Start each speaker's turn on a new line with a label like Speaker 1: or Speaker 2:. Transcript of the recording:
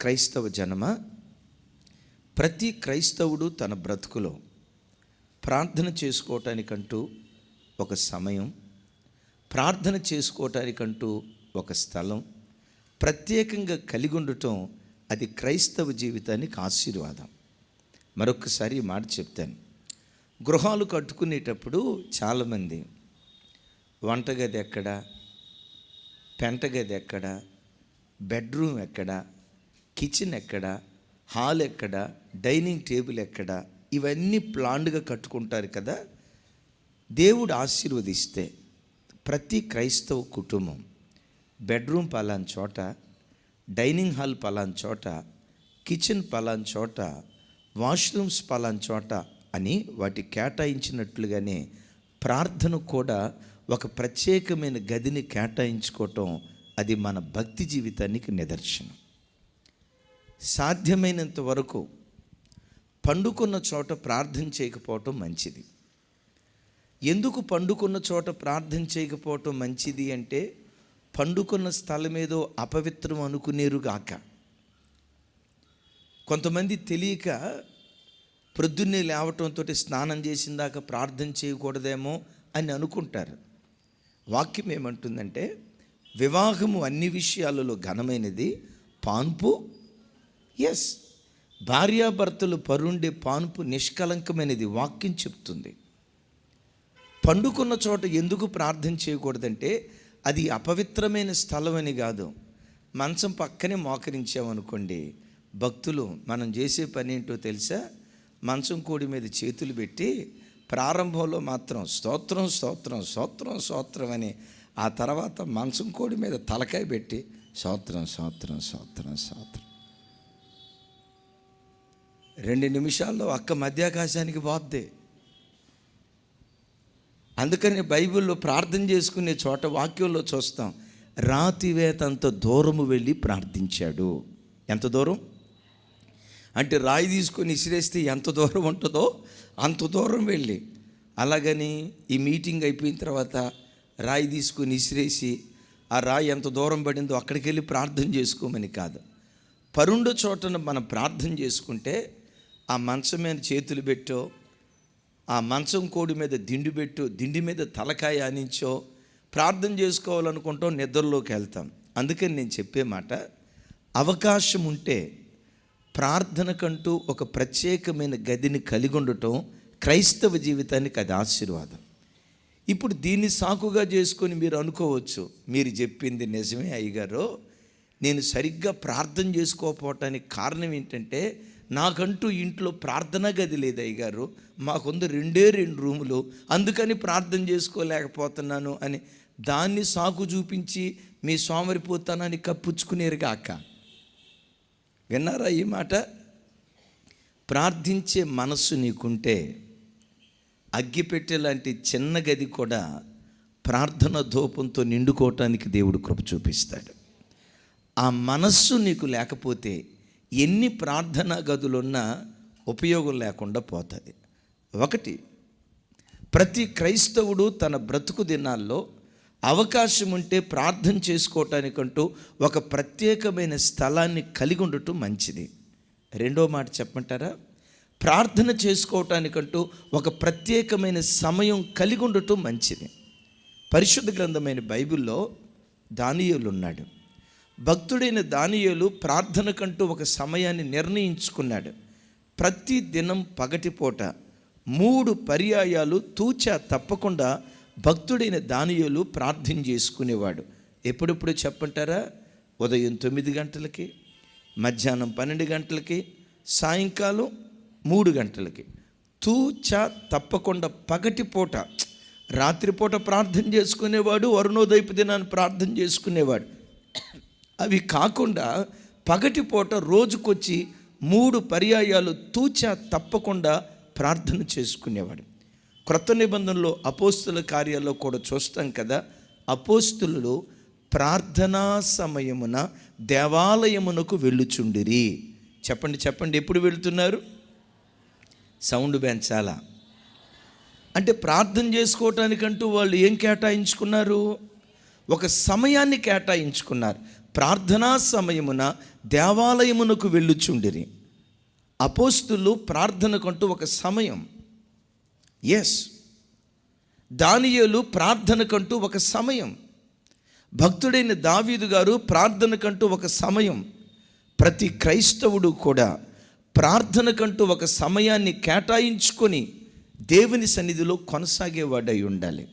Speaker 1: క్రైస్తవ జనమ ప్రతి క్రైస్తవుడు తన బ్రతుకులో ప్రార్థన చేసుకోవటానికంటూ ఒక సమయం ప్రార్థన చేసుకోవటానికంటూ ఒక స్థలం ప్రత్యేకంగా కలిగి ఉండటం అది క్రైస్తవ జీవితానికి ఆశీర్వాదం. మరొకసారి ఈ మాట చెప్తాను. గృహాలు కట్టుకునేటప్పుడు చాలామంది వంటగది ఎక్కడ పెంటగది ఎక్కడ బెడ్రూమ్ ఎక్కడ కిచెన్ ఎక్కడ హాల్ ఎక్కడ డైనింగ్ టేబుల్ ఎక్కడ ఇవన్నీ ప్లాన్డ్గా కట్టుకుంటారు కదా. దేవుడు ఆశీర్వదిస్తే ప్రతి క్రైస్తవ కుటుంబం బెడ్రూమ్ పలాన్ చోట డైనింగ్ హాల్ పలాన్ చోట కిచెన్ పలాన్ చోట వాష్రూమ్స్ పలాన్ చోట అని వాటి కేటాయించినట్లుగానే ప్రార్థన కూడా ఒక ప్రత్యేకమైన గదిని కేటాయించుకోవటం అది మన భక్తి జీవితానికి నిదర్శనం. సాధ్యమైనంత వరకు పండుకున్న చోట ప్రార్థన చేయకపోవటం మంచిది. ఎందుకు పండుకున్న చోట ప్రార్థన చేయకపోవటం మంచిది అంటే పండుకున్న స్థలం ఏదో అపవిత్రం అనుకునేరుగాక కొంతమంది తెలియక ప్రొద్దున్నే లేవటంతో స్నానం చేసిన దాకా ప్రార్థన చేయకూడదేమో అని అనుకుంటారు. వాక్యం ఏమంటుందంటే వివాహము అన్ని విషయాలలో ఘనమైనది పాన్పు ఎస్ భార్యాభర్తలు పరుండే పాన్పు నిష్కలంకమైనది వాక్యం చెప్తుంది. పండుకున్న చోట ఎందుకు ప్రార్థన చేయకూడదంటే అది అపవిత్రమైన స్థలం అని కాదు. మంచం పక్కనే మోకరించామనుకోండి భక్తులు మనం చేసే పని ఏంటో తెలుసా? మంచం కోడి మీద చేతులు పెట్టి ప్రారంభంలో మాత్రం స్తోత్రం స్తోత్రం స్తోత్రం స్తోత్రం అని ఆ తర్వాత మంచం కోడి మీద తలకాయ పెట్టి స్తోత్రం స్తోత్రం స్తోత్రం స్తోత్రం. రెండు నిమిషాల్లో అక్క మధ్యాకాశానికి పోద్ది. అందుకని బైబిల్లో ప్రార్థన చేసుకునే చోట వాక్యంలో చూస్తాం రాతివేత అంత దూరము వెళ్ళి ప్రార్థించాడు. ఎంత దూరం? అంటే రాయి తీసుకొని ఇసిరేస్తే ఎంత దూరం ఉంటుందో అంత దూరం వెళ్ళి. అలాగని ఈ మీటింగ్ అయిపోయిన తర్వాత రాయి తీసుకొని ఇసిరేసి ఆ రాయి ఎంత దూరం పడిందో అక్కడికి వెళ్ళి ప్రార్థన చేసుకోమని కాదు. పరుండు చోటను మనం ప్రార్థన చేసుకుంటే ఆ మంచం మీద చేతులు పెట్టో ఆ మంచం కోడి మీద దిండు పెట్టు దిండి మీద తలకాయ ఆనించో ప్రార్థన చేసుకోవాలనుకుంటాం నిద్రలోకి వెళ్తాం. అందుకని నేను చెప్పే మాట అవకాశం ఉంటే ప్రార్థనకంటూ ఒక ప్రత్యేకమైన గదిని కలిగి ఉండటం క్రైస్తవ జీవితానికి అది ఆశీర్వాదం. ఇప్పుడు దీన్ని సాకుగా చేసుకొని మీరు అనుకోవచ్చు మీరు చెప్పింది నిజమే అయ్యగారు. నేను సరిగ్గా ప్రార్థన చేసుకోకపోవటానికి కారణం ఏంటంటే నాకంటూ ఇంట్లో ప్రార్థన గది లేదు అయ్యగారు. మాకుంది రెండే రెండు రూములు. అందుకని ప్రార్థన చేసుకోలేకపోతున్నాను అని దాన్ని సాకు చూపించి మీ సోమరిపోతానని కప్పుచ్చుకునేరుగాక విన్నారా ఈ మాట? ప్రార్థించే మనస్సు నీకుంటే అగ్గిపెట్టె లాంటి చిన్న గది కూడా ప్రార్థన ధూపంతో నిండుకోవటానికి దేవుడు కృప చూపిస్తాడు. ఆ మనస్సు నీకు లేకపోతే ఎన్ని ప్రార్థనా గదులున్నా ఉపయోగం లేకుండా పోతుంది. ఒకటి ప్రతి క్రైస్తవుడు తన బ్రతుకు దినాల్లో అవకాశం ఉంటే ప్రార్థన చేసుకోవటానికంటూ ఒక ప్రత్యేకమైన స్థలాన్ని కలిగి ఉండటం మంచిది. రెండో మాట చెప్పమంటారా? ప్రార్థన చేసుకోవటానికంటూ ఒక ప్రత్యేకమైన సమయం కలిగి ఉండటం మంచిది. పరిశుద్ధ గ్రంథమైన బైబిల్లో దానియులు ఉన్నాడు భక్తుడైన దానియేలు ప్రార్థనకంటూ ఒక సమయాన్ని నిర్ణయించుకున్నాడు. ప్రతి దినం పగటిపూట మూడు పర్యాయాలు తూచా తప్పకుండా భక్తుడైన దానియేలు ప్రార్థన చేసుకునేవాడు. ఎప్పుడెప్పుడు చెప్పంటారా? ఉదయం తొమ్మిది గంటలకి మధ్యాహ్నం పన్నెండు గంటలకి సాయంకాలం మూడు గంటలకి. తూచా తప్పకుండా పగటిపూట రాత్రిపూట ప్రార్థన చేసుకునేవాడు అరుణోదయపు దినాన్ని ప్రార్థన చేసుకునేవాడు. అవి కాకుండా పగటిపూట రోజుకొచ్చి మూడు పర్యాయాలు తూచా తప్పకుండా ప్రార్థన చేసుకునేవాడు. క్రొత్త నిబంధనలో అపోస్తుల కార్యాల్లో కూడా చూస్తాం కదా అపోస్తులు ప్రార్థనా సమయమున దేవాలయమునకు వెళ్ళుచుండిరి. చెప్పండి చెప్పండి ఎప్పుడు వెళుతున్నారు? సౌండ్ పెంచాలా? అంటే ప్రార్థన చేసుకోవటానికంటూ వాళ్ళు ఏం కేటాయించుకున్నారు? ఒక సమయాన్ని కేటాయించుకున్నారు. ప్రార్థనా సమయమున దేవాలయమునకు వెళ్ళుచుండిరి. అపోస్తులు ప్రార్థనకంటూ ఒక సమయం. ఎస్ దానియేలు ప్రార్థనకంటూ ఒక సమయం. భక్తుడైన దావీదు గారు ప్రార్థనకంటూ ఒక సమయం. ప్రతి క్రైస్తవుడు కూడా ప్రార్థనకంటూ ఒక సమయాన్ని కేటాయించుకొని దేవుని సన్నిధిలో కొనసాగేవాడై ఉండాలి.